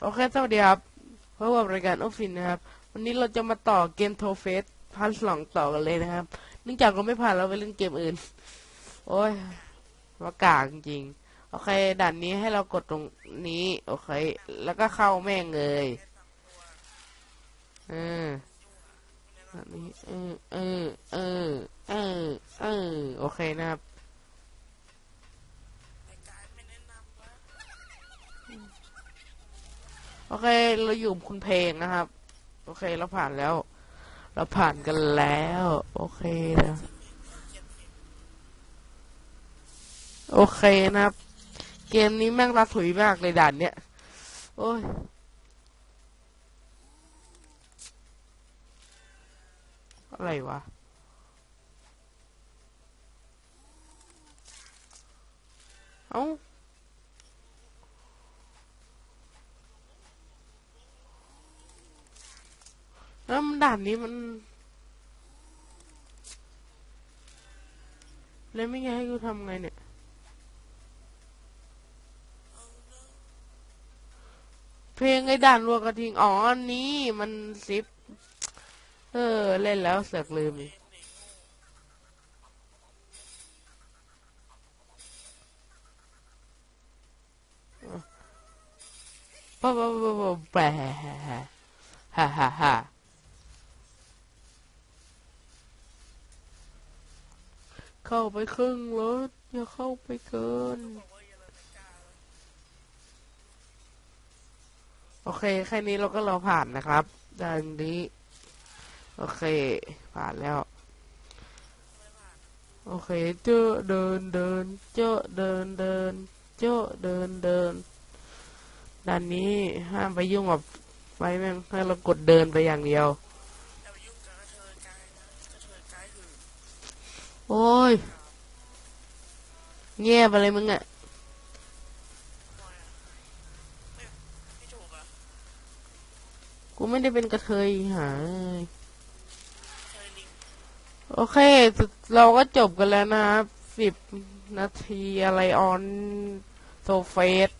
โอเค สวัสดีครับพบกับรายการออฟฟินนะครับ วันนี้เราจะมาต่อเกมโทเฟสพันสองต่อกันเลยนะครับ เนื่องจากเราไม่ผ่านเราไปเล่นเกมอื่น โอ้ยว่ากากจริง โอเค ด่านนี้ให้เรากดตรงนี้ โอเค แล้วก็เข้าแม่งเลยเออนนี้เออเออเออเออเออโอเคนะครับ รายการไม่แนะนำว่า โอเค เราอยู่คุณเพลงนะครับ โอเค เราผ่านแล้ว เราผ่านกันแล้ว โอเคนะโอเคนะครับ เกมนี้แม่งรัดถุยมากเลยด่านเนี้ย โอ้ยอะไรวะ เอ้า แล้วมันด่านนี้มัน แล้วไม่ไงให้กูทำไงเนี่ย เพลงไอ้ด่านวัวกระทิง อ๋ออันนี้มันซิป เออ เล่นแล้วเสือกลืมอีกปะปะปะปะแปะฮ่าฮ่าฮ่า เข้าไปครึ่งรถอย่าเข้าไปเกิน โอเค แค่นี้เราก็รอผ่านนะครับด่านนี้ โอเค ผ่านแล้ว โอเค เจ้าเดินเดิน เจ้าเดินเดิน เจ้าเดินเดินด่านนี้ห้ามไปยุ่งกับไฟแม่งให้เรากดเดินไปอย่างเดียว อย่าไปยุ่งกับกระเทยกายนะกระเทยกายหือ โอ้ยเงียบอะไรมึงอะทำไมอะเอ้ยม่ถูกอะกูไม่ได้เป็นกระเทยหายโอเค เราก็จบกันแล้วนะครับสิบนาทีอะไรออนโซเฟส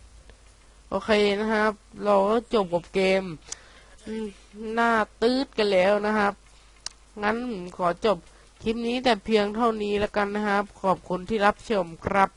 โอเคนะครับ เราก็จบกับเกมอืมหน้าตืดกันแล้วนะครับ งั้นขอจบ คลิปนี้แต่เพียงเท่านี้แล้วกันนะครับ ขอบคุณที่รับชมครับ